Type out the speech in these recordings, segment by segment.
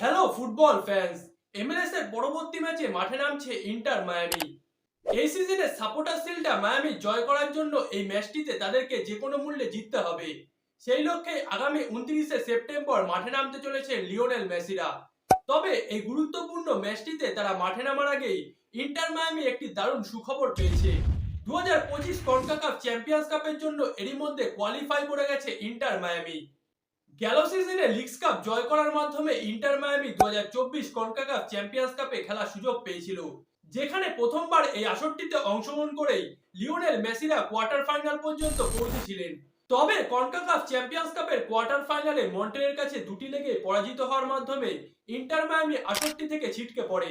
Hello football fans MLS এর পরবর্তী ম্যাচে মাঠে নামছে ইন্টার মায়ামি এই সিজনে সাপোর্টার সিলটা মায়ামি জয় করার জন্য এই ম্যাচটিতে তাদেরকে যে কোনো মূল্যে জিততে হবে। সেই লক্ষ্যে আগামী উনত্রিশে সেপ্টেম্বর মাঠে নামতে চলেছে লিওনেল মেসিরা। তবে এই গুরুত্বপূর্ণ ম্যাচটিতে তারা মাঠে নামার আগেই ইন্টার মায়ামি একটি দারুণ সুখবর পেয়েছে। দু হাজার পঁচিশ কনকাকাপ চ্যাম্পিয়ন্স কাপের জন্য এরই মধ্যে কোয়ালিফাই করে গেছে ইন্টার মায়ামি গেল সিজনে লিগস কাপ জয় করার মাধ্যমে ইন্টার মায়ামি দু হাজার চব্বিশ কনকাকাপ চ্যাম্পিয়ন্স কাপে খেলার সুযোগ পেয়েছিল। যেখানে প্রথমবার এই আসরটিতে অংশগ্রহণ করেই লিওনেল মেসিরা কোয়ার্টার ফাইনাল পর্যন্ত পৌঁছেছিলেন। তবে কনকাকাপ চ্যাম্পিয়ন্স কাপের কোয়ার্টার ফাইনালে মন্টের কাছে দুটি লেগে পরাজিত হওয়ার মাধ্যমে ইন্টার মায়ামি আসরটি থেকে ছিটকে পড়ে।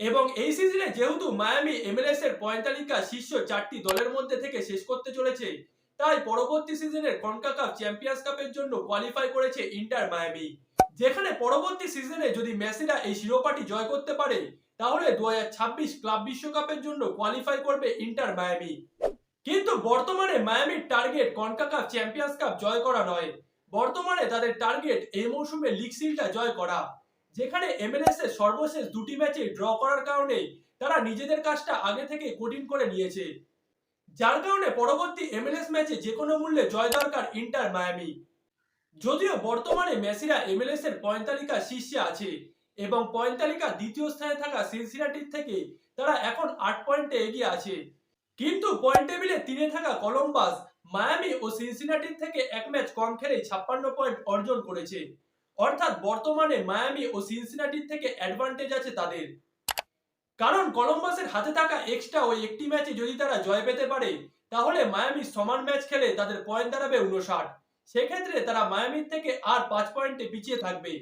এবং এই সিজনে যেহেতু মায়ামি এমএলএস এর পয়েন্ট তালিকা শীর্ষ চারটি দলের মধ্যে থেকে শেষ করতে চলেছে তাই পরবর্তী সিজনের কনকাকাপ চ্যাম্পিয়ন্স কাপের জন্য কোয়ালিফাই করেছে ইন্টার মায়ামি যেখানে পরবর্তী সিজনে যদি মেসিরা এই শিরোপাটি জয় করতে পারে, তাহলে দু ক্লাব বিশ্বকাপের জন্য কোয়ালিফাই করবে ইন্টার মায়ামি কিন্তু বর্তমানে মায়ামির টার্গেট কনকাকাপ চ্যাম্পিয়ন্স কাপ জয় করা নয়। বর্তমানে তাদের টার্গেট এই মৌসুমে লিগ সিলটা জয় করা। যেখানে এমএলএস এর সর্বশেষ দুটি ম্যাচে ড্র করার কারণে তারা নিজেদের কাজটা আগে থেকে কঠিন করে নিয়েছে। যার কারণে পরবর্তী এমএলএস ম্যাচে যে কোনো মূল্যে জয় দরকার ইন্টার মায়ামি যদিও বর্তমানে মেসিরা এমএলএস এর পয়েন্ট তালিকা শীর্ষে আছে এবং পয়েন্ট তালিকা দ্বিতীয় স্থানে থাকা সিনসিনাটির থেকে তারা এখন আট পয়েন্টে এগিয়ে আছে। কিন্তু পয়েন্ট টেবিলে তিনে থাকা কলম্বাস মায়ামি ও সিনসিনাটির থেকে এক ম্যাচ কম খেলেই ছাপ্পান্ন পয়েন্ট অর্জন করেছে। অর্থাৎ বর্তমানে মায়ামি ও সিনসিনাটির থেকে অ্যাডভান্টেজ আছে তাদের। কারণ কলম্বাসের হাতে থাকা এক্সট্রা ওই একটি ম্যাচে যদি তারা জয় পেতে পারে, তাহলে মায়ামি সমান ম্যাচ খেলে তাদের পয়েন্ট দাঁড়াবে উনষাট সেক্ষেত্রে তারা মায়ামির থেকে আর পাঁচ পয়েন্টে পিছিয়ে থাকবে।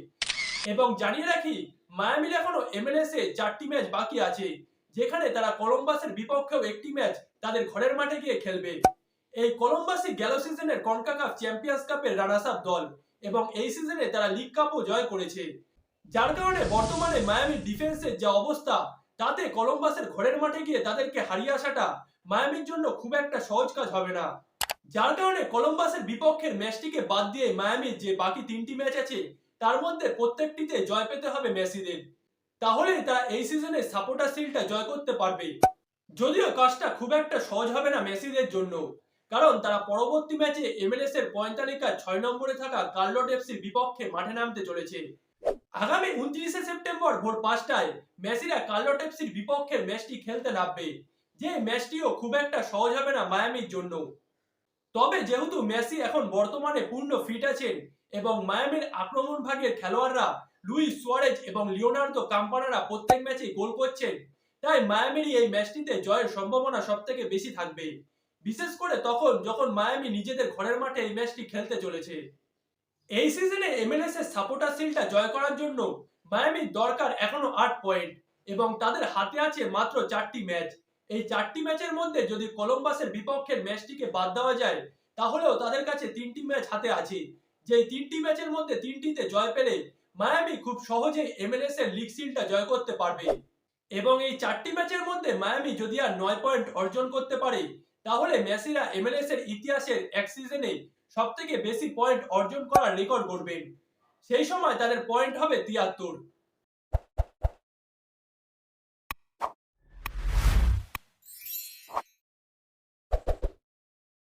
এবং জানিয়ে রাখি মায়ামির এখনও এমএলএস এ চারটি ম্যাচ বাকি আছে, যেখানে তারা কলম্বাসের বিপক্ষেও একটি ম্যাচ তাদের ঘরের মাঠে গিয়ে খেলবে। এই কলম্বাসই গেল সিজনের কনকাকাপ চ্যাম্পিয়ন্স কাপের রানার্স আপ দল, এবং এই সিজনে তারা লিগ কাপও জয় করেছে। যার কারণে বর্তমানে মায়ামির ডিফেন্সের যা অবস্থা তাতে কলম্বাসের ঘরের মাঠে গিয়ে তাদেরকে হারিয়ে আসাটা মায়ামির জন্য খুব একটা সহজ কাজ হবে না। যার কারণে কলম্বাসের বিপক্ষের ম্যাচটিকে বাদ দিয়ে মায়ামির যে বাকি তিনটি ম্যাচ আছে, তার মধ্যে প্রত্যেকটিতে জয় পেতে হবে মেসিদের। তাহলেই তারা এই সিজনে সাপোর্টার সিলটা জয় করতে পারবে। যদিও কাজটা খুব একটা সহজ হবে না মেসিদের জন্য, কারণ তারা পরবর্তী ম্যাচে এমএলএস এর পয়েন্ট তালিকার ছয় নম্বরে থাকা কার্লোট এফসির বিপক্ষে মাঠে নামতে চলেছে। আগামী উনত্রিশে সেপ্টেম্বর ভোর পাঁচটায় মেসিরা কার্লোট এফসির বিপক্ষের ম্যাচটি খেলতে নামবে। যে ম্যাচটিও খুব একটা সহজ হবে না মায়ামির জন্য। তবে যেহেতু মেসি এখন বর্তমানে পূর্ণ ফিট আছেন এবং মায়ামির আক্রমণ ভাগের খেলোয়াড়রা লুইস সুয়ারেজ এবং লিওনার্দো কাম্পানারা প্রত্যেক ম্যাচে গোল করছেন, তাই মায়ামিরই এই ম্যাচটিতে জয়ের সম্ভাবনা সব থেকে বেশি থাকবে। বিশেষ করে তখন যখন মায়ামি নিজেদের ঘরের মাঠে এই ম্যাচটি খেলতে চলেছে। এই সিজনে এমএলএস এর সাপোর্টার সিলটা জয় করার জন্য মায়ামির দরকার এখনও আট পয়েন্ট এবং তাদের হাতে আছে মাত্র চারটি ম্যাচ এই চারটি ম্যাচের মধ্যে যদি কলম্বাসের বিপক্ষের ম্যাচটিকে বাদ দেওয়া যায়, তাহলেও তাদের কাছে তিনটি ম্যাচ হাতে আছে। যে তিনটি ম্যাচের মধ্যে তিনটিতে জয় পেলে মায়ামি খুব সহজেই এমএলএস এর লিগ সিলটা জয় করতে পারবে। এবং এই চারটি ম্যাচের মধ্যে মায়ামি যদি আর নয় পয়েন্ট অর্জন করতে পারে, তাহলে মেসিরা এমএলএস এর ইতিহাসের এক সিজনে সব থেকে বেশি পয়েন্ট অর্জন করার রেকর্ড করবেন সেই সময় তাদের পয়েন্ট হবে তিয়াত্তর।